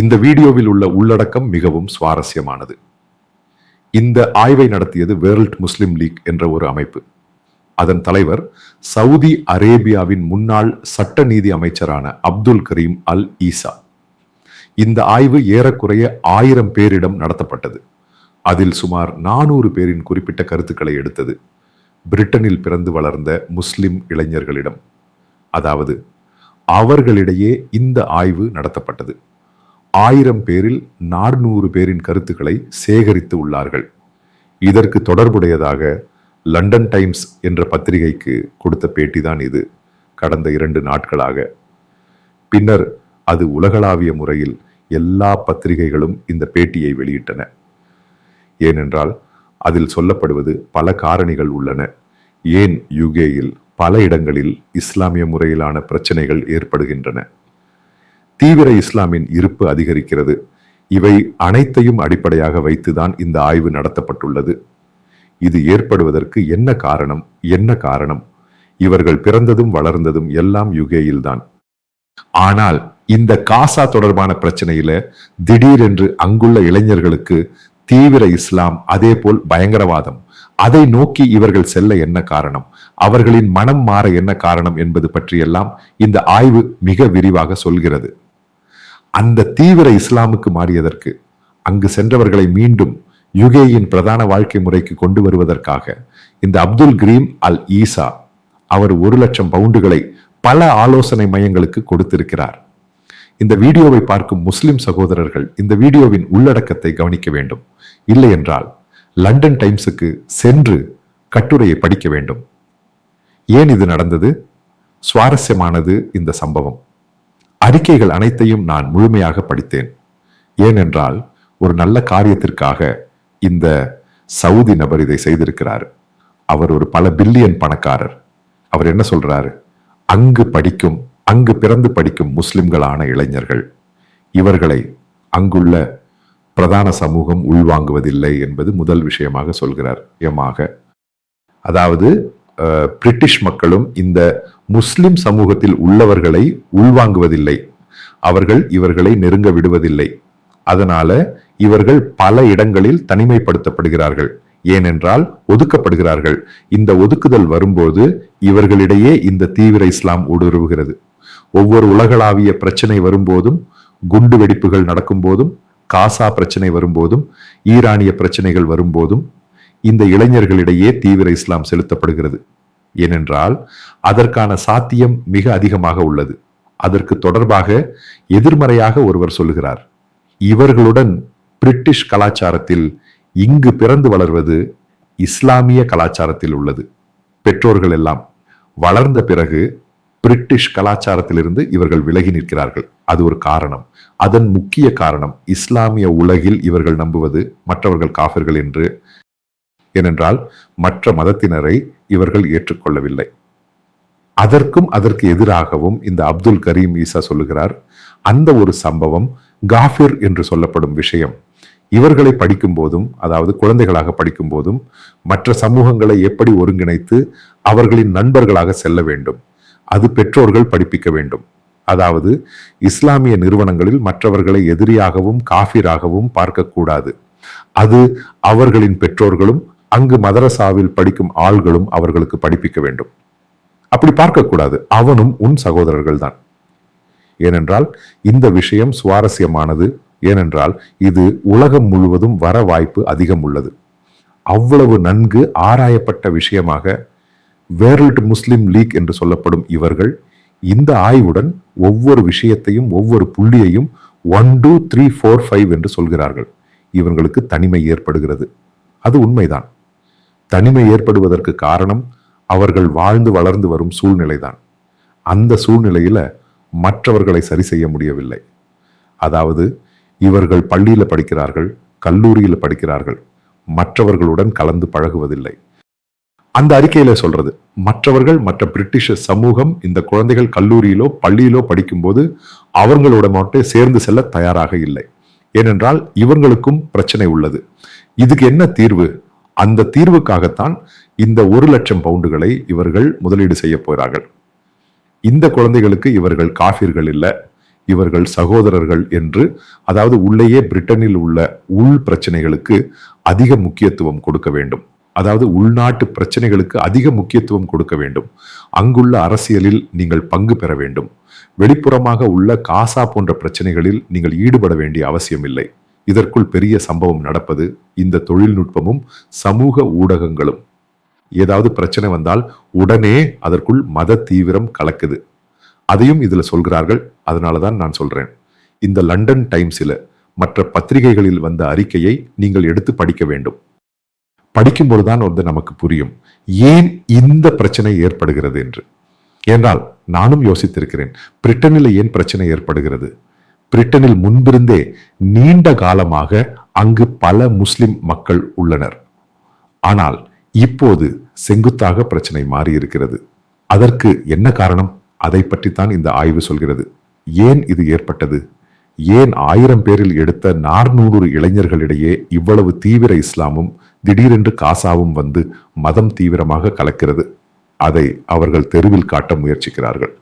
இந்த வீடியோவில் உள்ள உள்ளடக்கம் மிகவும் சுவாரஸ்யமானது. இந்த ஆய்வை நடத்தியது வேர்ல்ட் முஸ்லிம் லீக் என்ற ஒரு அமைப்பு. அதன் தலைவர் சவுதி அரேபியாவின் முன்னாள் சட்ட நீதி அமைச்சரான அப்துல் கரீம் அல் ஈசா. இந்த ஆய்வு ஏறக்குறைய ஆயிரம் பேரிடம் நடத்தப்பட்டது. அதில் சுமார் நானூறு பேரின் குறிப்பிட்ட கருத்துக்களை எடுத்தது பிரிட்டனில் பிறந்து வளர்ந்த முஸ்லிம் இளைஞர்களிடம். அதாவது அவர்களிடையே இந்த ஆய்வு நடத்தப்பட்டது. ஆயிரம் பேரில் நானூறு பேரின் கருத்துக்களை சேகரித்து உள்ளார்கள். இதற்கு தொடர்புடையதாக லண்டன் டைம்ஸ் என்ற பத்திரிகைக்கு கொடுத்த பேட்டிதான் இது கடந்த இரண்டு நாட்களாக. பின்னர் அது உலகளாவிய முறையில் எல்லா பத்திரிகைகளும் இந்த பேட்டியை வெளியிட்டன. ஏனென்றால் அதில் சொல்லப்படுவது பல காரணிகள் உள்ளன. ஏன் யுகேயில் பல இடங்களில் இஸ்லாமிய முறையிலான பிரச்சனைகள் ஏற்படுகின்றன? தீவிர இஸ்லாமின் இருப்பு அதிகரிக்கிறது. இவை அனைத்தையும் அடிப்படையாக வைத்துதான் இந்த ஆய்வு நடத்தப்பட்டுள்ளது. இது ஏற்படுவதற்கு என்ன காரணம்? என்ன காரணம்? இவர்கள் பிறந்ததும் வளர்ந்ததும் எல்லாம் யுகேயில்தான். ஆனால் இந்த காசா தொடர்பான பிரச்சனையில திடீரென்று அங்குள்ள இளைஞர்களுக்கு தீவிர இஸ்லாம் அதே போல் பயங்கரவாதம். அதை நோக்கி இவர்கள் செல்ல என்ன காரணம்? அவர்களின் மனம் மாற என்ன காரணம் என்பது பற்றியெல்லாம் இந்த ஆய்வு மிக விரிவாக சொல்கிறது. அந்த தீவிர இஸ்லாமுக்கு மாறியதற்கு அங்கு சென்றவர்களை மீண்டும் யுகேயின் பிரதான வாழ்க்கை முறைக்கு கொண்டு வருவதற்காக இந்த அப்துல் கிரீம் அல் ஈசா அவர் ஒரு லட்சம் பவுண்டுகளை பல ஆலோசனை மையங்களுக்கு கொடுத்திருக்கிறார். இந்த வீடியோவை பார்க்கும் முஸ்லிம் சகோதரர்கள் இந்த வீடியோவின் உள்ளடக்கத்தை கவனிக்க வேண்டும். இல்லை என்றால் லண்டன் டைம்ஸுக்கு சென்று கட்டுரையை படிக்க வேண்டும். ஏன் இது நடந்தது? சுவாரஸ்யமானது இந்த சம்பவம். அறிக்கைகள் அனைத்தையும் நான் முழுமையாக படித்தேன். ஏனென்றால் ஒரு நல்ல காரியத்திற்காக இந்த சவுதி நபர் இதை செய்திருக்கிறார். அவர் ஒரு பல பில்லியன் பணக்காரர். அவர் என்ன சொல்றாரு? அங்கு படிக்கும் அங்கு பிறந்து படிக்கும் முஸ்லிம்களான இளைஞர்கள் இவர்களை அங்குள்ள பிரதான சமூகம் உள்வாங்குவதில்லை என்பது முதல் விஷயமாக சொல்கிறார். எமாக அதாவது பிரிட்டிஷ் மக்களும் இந்த முஸ்லிம் சமூகத்தில் உள்ளவர்களை உள்வாங்குவதில்லை. அவர்கள் இவர்களை நெருங்க விடுவதில்லை. அதனால இவர்கள் பல இடங்களில் தனிமைப்படுத்தப்படுகிறார்கள். ஏனென்றால் ஒதுக்கப்படுகிறார்கள். இந்த ஒதுக்குதல் வரும்போது இவர்களிடையே இந்த தீவிர இஸ்லாம் ஊடுருவுகிறது. ஒவ்வொரு உலகளாவிய பிரச்சனை வரும்போதும் குண்டு வெடிப்புகள் நடக்கும் போதும் காசா பிரச்சனை வரும்போதும் ஈரானிய பிரச்சனைகள் வரும்போதும் இந்த இளைஞர்களிடையே தீவிர இஸ்லாம் செலுத்தப்படுகிறது. ஏனென்றால் அதற்கான சாத்தியம் மிக அதிகமாக உள்ளது. அதற்கு தொடர்பாக எதிர்மறையாக ஒருவர் சொல்லுகிறார். இவர்களுடன் பிரிட்டிஷ் கலாச்சாரத்தில் இங்கு பிறந்து வளர்வது இஸ்லாமிய கலாச்சாரத்தில் உள்ளது. பெற்றோர்கள் எல்லாம் வளர்ந்த பிறகு பிரிட்டிஷ் கலாச்சாரத்திலிருந்து இவர்கள் விலகி நிற்கிறார்கள். அது ஒரு காரணம். அதன் முக்கிய காரணம் இஸ்லாமிய உலகில் இவர்கள் நம்புவது மற்றவர்கள் காஃபர்கள் என்று ஏனென்றால் மற்ற மதத்தினரை இவர்கள் ஏற்றுக்கொள்ளவில்லை. அதற்கும் அதற்கு எதிராகவும் இந்த அப்துல் கரீம் ஈசா சொல்லுகிறார் அந்த ஒரு சம்பவம் காஃபிர் என்று சொல்லப்படும் விஷயம். இவர்களை படிக்கும் போதும் அதாவது குழந்தைகளாக படிக்கும் போதும் மற்ற சமூகங்களை எப்படி ஒருங்கிணைத்து அவர்களின் நண்பர்களாக செல்ல வேண்டும் அது பெற்றோர்கள் படிப்பிக்க வேண்டும். அதாவது இஸ்லாமிய நிறுவனங்களில் மற்றவர்களை எதிரியாகவும் காஃபிராகவும் பார்க்கக்கூடாது. அது அவர்களின் பெற்றோர்களும் அங்கு மதரசாவில் படிக்கும் ஆள்களும் அவர்களுக்கு படிப்பிக்க வேண்டும். அப்படி பார்க்கக்கூடாது. அவனும் உன் சகோதரர்கள் தான் ஏனென்றால் இந்த விஷயம் சுவாரஸ்யமானது. ஏனென்றால் இது உலகம் முழுவதும் வர வாய்ப்பு அதிகம் உள்ளது. அவ்வளவு நன்கு ஆராயப்பட்ட விஷயமாக வேர்ல்ட் முஸ்லிம் லீக் என்று சொல்லப்படும் இவர்கள் இந்த ஆய்வுடன் ஒவ்வொரு விஷயத்தையும் ஒவ்வொரு புள்ளியையும் one two three four five என்று சொல்கிறார்கள். இவர்களுக்கு தனிமை ஏற்படுகிறது. அது உண்மைதான். தனிமை ஏற்படுவதற்கு காரணம் அவர்கள் வாழ்ந்து வளர்ந்து வரும் சூழ்நிலைதான். அந்த சூழ்நிலையில மற்றவர்களை சரி செய்ய முடியவில்லை. அதாவது இவர்கள் பள்ளியில படிக்கிறார்கள் கல்லூரியில படிக்கிறார்கள் மற்றவர்களுடன் கலந்து பழகுவதில்லை. அந்த அறிக்கையில சொல்றது மற்றவர்கள் மற்ற பிரிட்டிஷ் சமூகம் இந்த குழந்தைகள் கல்லூரியிலோ பள்ளியிலோ படிக்கும்போது அவர்களோட மட்டும் சேர்ந்து செல்ல தயாராக இல்லை. ஏனென்றால் இவங்களுக்கும் பிரச்சனை உள்ளது. இதுக்கு என்ன தீர்வு? அந்த தீர்வுக்காகத்தான் இந்த ஒரு லட்சம் பவுண்டுகளை இவர்கள் முதலீடு செய்ய போகிறார்கள். இந்த குழந்தைகளுக்கு இவர்கள் காஃபிர்கள் இல்லை இவர்கள் சகோதரர்கள் என்று அதாவது உள்ளேயே பிரிட்டனில் உள்ள உள் பிரச்சனைகளுக்கு அதிக முக்கியத்துவம் கொடுக்க வேண்டும். அதாவது உள்நாட்டு பிரச்சனைகளுக்கு அதிக முக்கியத்துவம் கொடுக்க வேண்டும். அங்குள்ள அரசியலில் நீங்கள் பங்கு பெற வேண்டும். வெளிப்புறமாக உள்ள காசா போன்ற பிரச்சனைகளில் நீங்கள் ஈடுபட வேண்டிய அவசியமில்லை. இதற்குள் பெரிய சம்பவம் நடப்பது இந்த தொழில்நுட்பமும் சமூக ஊடகங்களும். ஏதாவது பிரச்சனை வந்தால் உடனே அதற்குள் மத தீவிரம் கலக்குது. அதையும் இதில் சொல்கிறார்கள். அதனால தான் நான் சொல்கிறேன் இந்த லண்டன் டைம்ஸில் மற்ற பத்திரிகைகளில் வந்த அறிக்கையை நீங்கள் எடுத்து படிக்க வேண்டும். படிக்கும்போது தான் வந்து நமக்கு புரியும். ஏன் இந்த பிரச்சனை ஏற்படுகிறது என்று. என்றால் நானும் யோசித்திருக்கிறேன். பிரிட்டனில் ஏன் பிரச்சனை ஏற்படுகிறது? பிரிட்டனில் முன்பிருந்தே நீண்ட காலமாக அங்கு பல முஸ்லிம் மக்கள் உள்ளனர். ஆனால் இப்போது செங்குத்தாக பிரச்சனை மாறி இருக்கிறது அதற்கு என்ன காரணம்? அதை பற்றித்தான் இந்த ஆய்வு சொல்கிறது. ஏன் இது ஏற்பட்டது? ஏன் ஆயிரம் பேரில் எடுத்த நானூறு இளைஞர்களிடையே இவ்வளவு தீவிர இஸ்லாமும் திடீரென்று காசாவும் வந்து மதம் தீவிரமாக கலக்கிறது? அதை அவர்கள் தெருவில் காட்ட முயற்சிக்கிறார்கள்.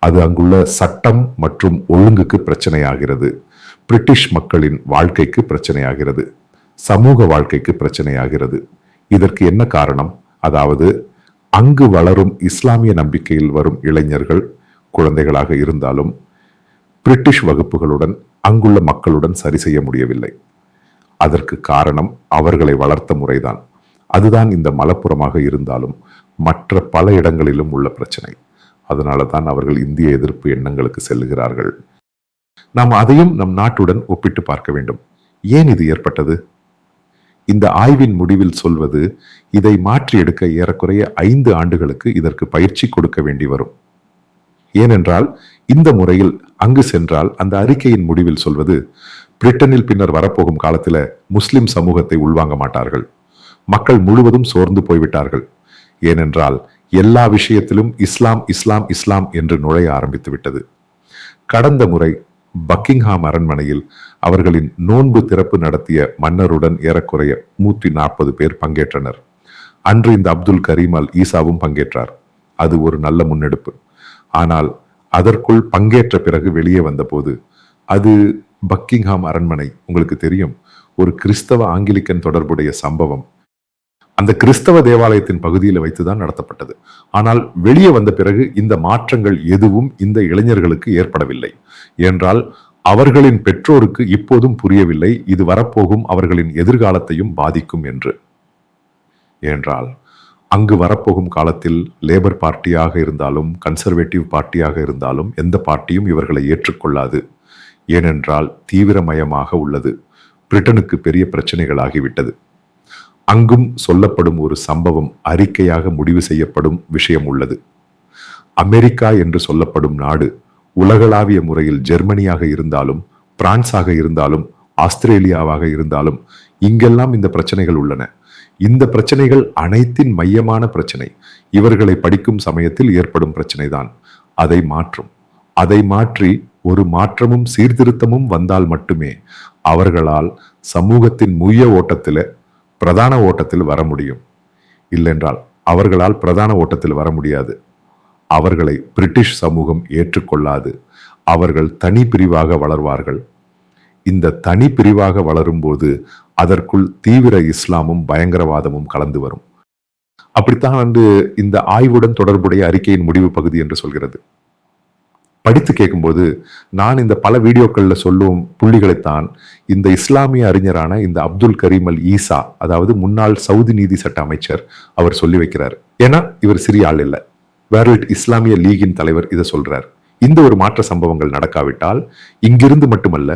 அது அங்குள்ள சட்டம் மற்றும் ஒழுங்குக்கு பிரச்சனையாகிறது. பிரிட்டிஷ் மக்களின் வாழ்க்கைக்கு பிரச்சனையாகிறது. சமூக வாழ்க்கைக்கு பிரச்சனையாகிறது. இதற்கு என்ன காரணம்? அதாவது அங்கு வளரும் இஸ்லாமிய நம்பிக்கையில் வரும் இளைஞர்கள் குழந்தைகளாக இருந்தாலும் பிரிட்டிஷ் வகுப்புகளுடன் அங்குள்ள மக்களுடன் சரி செய்ய முடியவில்லை. அதற்கு காரணம் அவர்களை வளர்த்த முறைதான். அதுதான் இந்த மலப்புறமாக இருந்தாலும் மற்ற பல இடங்களிலும் உள்ள பிரச்சனை. அதனால தான் அவர்கள் இந்திய எதிர்ப்பு எண்ணங்களுக்கு செல்லுகிறார்கள். நாம் அதையும் நம் நாட்டுடன் ஒப்பிட்டு பார்க்க வேண்டும். ஏன் இது ஏற்பட்டது? இந்த ஆய்வின் முடிவில் சொல்வது இதை மாற்றி எடுக்க ஏறக்குறைய ஐந்து ஆண்டுகளுக்கு இதற்கு பயிற்சி கொடுக்க வேண்டி வரும். ஏனென்றால் இந்த முறையில் அங்கு சென்றால் அந்த அறிக்கையின் முடிவில் சொல்வது பிரிட்டனில் பின்னர் வரப்போகும் காலத்தில் முஸ்லிம் சமூகத்தை உள்வாங்க மாட்டார்கள். மக்கள் முழுவதும் சோர்ந்து போய்விட்டார்கள். ஏனென்றால் எல்லா விஷயத்திலும் இஸ்லாம் இஸ்லாம் இஸ்லாம் என்று நுழைய ஆரம்பித்து விட்டது. கடந்த முறை பக்கிங்ஹாம் அரண்மனையில் அவர்களின் நோன்பு திறப்பு நடத்திய மன்னருடன் ஏறக்குறைய நூற்றி நாற்பது பேர் பங்கேற்றனர். அன்று இந்த அப்துல் கரீம் அல் ஈசாவும் பங்கேற்றார். அது ஒரு நல்ல முன்னெடுப்பு. ஆனால் அதற்குள் பங்கேற்ற பிறகு வெளியே வந்தபோது அது பக்கிங்ஹாம் அரண்மனை உங்களுக்கு தெரியும் ஒரு கிறிஸ்தவ ஆங்கிலிக்கன் தொடர்புடைய சம்பவம். அந்த கிறிஸ்தவ தேவாலயத்தின் பகுதியில் வைத்துதான் நடத்தப்பட்டது. ஆனால் வெளியே வந்த பிறகு இந்த மாற்றங்கள் எதுவும் இந்த இளைஞர்களுக்கு ஏற்படவில்லை. என்றால் அவர்களின் பெற்றோருக்கு இப்போதும் புரியவில்லை இது வரப்போகும் அவர்களின் எதிர்காலத்தையும் பாதிக்கும் என்று. என்றால் அங்கு வரப்போகும் காலத்தில் லேபர் பார்ட்டியாக இருந்தாலும் கன்சர்வேட்டிவ் பார்ட்டியாக இருந்தாலும் எந்த பார்ட்டியும் இவர்களை ஏற்றுக்கொள்ளாது. ஏனென்றால் தீவிரமயமாக உள்ளது. பிரிட்டனுக்கு பெரிய பிரச்சனைகள் ஆகிவிட்டது. அங்கும் சொல்லப்படும் ஒரு சம்பவம் அறிக்கையாக முடிவு செய்யப்படும் விஷயம் உள்ளது. அமெரிக்கா என்று சொல்லப்படும் நாடு உலகளாவிய முறையில் ஜெர்மனியாக இருந்தாலும் பிரான்ஸாக இருந்தாலும் ஆஸ்திரேலியாவாக இருந்தாலும் இங்கெல்லாம் இந்த பிரச்சனைகள் உள்ளன. இந்த பிரச்சனைகள் அனைத்தின் மையமான பிரச்சனை. இவர்களை படிக்கும் சமயத்தில் ஏற்படும் பிரச்சனைதான். அதை மாற்றும். அதை மாற்றி ஒரு மாற்றமும் சீர்திருத்தமும் வந்தால் மட்டுமே அவர்களால் சமூகத்தின் முய ஓட்டத்தில் பிரதான ஓட்டத்தில் வர முடியும். இல்லென்றால் அவர்களால் பிரதான ஓட்டத்தில் வர முடியாது. அவர்களை பிரிட்டிஷ் சமூகம் ஏற்றுக்கொள்ளாது. அவர்கள் தனி பிரிவாக வளர்வார்கள். இந்த தனி பிரிவாக வளரும்போது அதற்குள் தீவிர இஸ்லாமும் பயங்கரவாதமும் கலந்து வரும். அப்படித்தான் வந்து இந்த ஆய்வுடன் தொடர்புடைய அறிக்கையின் முடிவு பகுதி என்று சொல்கிறது. படித்து கேட்கும்போது நான் இந்த பல வீடியோக்கள்ல சொல்லும் புள்ளிகளைத்தான் இந்த இஸ்லாமிய அறிஞரான இந்த அப்துல் கரீம் அல் ஈசா அதாவது முன்னாள் சவுதி நீதி சட்ட அமைச்சர் அவர் சொல்லி வைக்கிறார். ஏன்னா இவர் சிறிய ஆள் இல்லை. வேர்ல்ட் இஸ்லாமிய லீகின் தலைவர் இதை சொல்றார். இந்த ஒரு மாற்ற சம்பவங்கள் நடக்காவிட்டால் இங்கிருந்து மட்டுமல்ல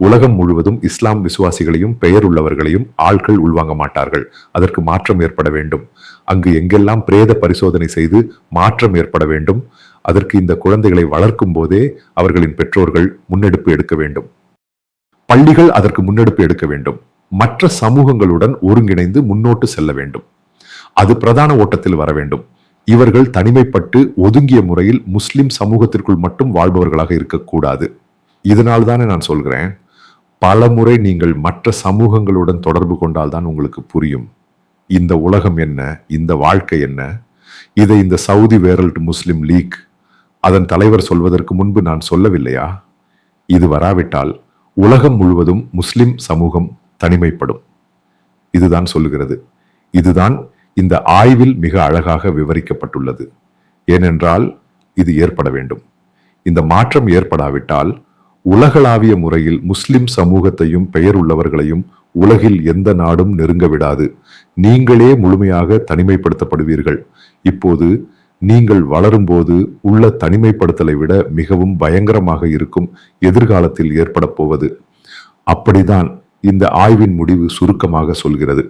உலகம் முழுவதும் இஸ்லாம் விசுவாசிகளையும் பெயர் உள்ளவர்களையும் ஆட்கள் உள்வாங்க மாட்டார்கள். அதற்கு மாற்றம் ஏற்பட வேண்டும். அங்கு எங்கெல்லாம் பிரேத பரிசோதனை செய்து மாற்றம் ஏற்பட வேண்டும் அதற்கு இந்த குழந்தைகளை வளர்க்கும் போதே அவர்களின் பெற்றோர்கள் முன்னெடுப்பு எடுக்க வேண்டும். பள்ளிகள் அதற்கு முன்னெடுப்பு எடுக்க வேண்டும். மற்ற சமூகங்களுடன் ஒருங்கிணைந்து முன்னோட்டு செல்ல வேண்டும். அது பிரதான ஓட்டத்தில் வர வேண்டும். இவர்கள் தனிமைப்பட்டு ஒதுங்கிய முறையில் முஸ்லிம் சமூகத்திற்குள் மட்டும் வாழ்பவர்களாக இருக்கக்கூடாது. இதனால் தானே நான் சொல்கிறேன் பல முறை நீங்கள் மற்ற சமூகங்களுடன் தொடர்பு கொண்டால் தான் உங்களுக்கு புரியும். இந்த உலகம் என்ன? இந்த வாழ்க்கை என்ன? இதை இந்த சவுதி வேரல்ட் முஸ்லிம் லீக் அதன் தலைவர் சொல்வதற்கு முன்பு நான் சொல்லவில்லையா? இது வராவிட்டால் உலகம் முழுவதும் முஸ்லிம் சமூகம் தனிமைப்படும். இதுதான் சொல்லுகிறது. இதுதான் இந்த ஆய்வில் மிக அழகாக விவரிக்கப்பட்டுள்ளது. ஏனென்றால் இது ஏற்பட வேண்டும். இந்த மாற்றம் ஏற்படாவிட்டால் உலகளாவிய முறையில் முஸ்லிம் சமூகத்தையும் பெயர் உள்ளவர்களையும் உலகில் எந்த நாடும் நெருங்க விடாது. நீங்களே முழுமையாக தனிமைப்படுத்தப்படுவீர்கள். இப்போது நீங்கள் வளரும்போது உள்ள தனிமைப்படுத்தலை விட மிகவும் பயங்கரமாக இருக்கும் எதிர்காலத்தில் ஏற்பட போவது. அப்படிதான் இந்த ஆய்வின் முடிவு சுருக்கமாக சொல்கிறது.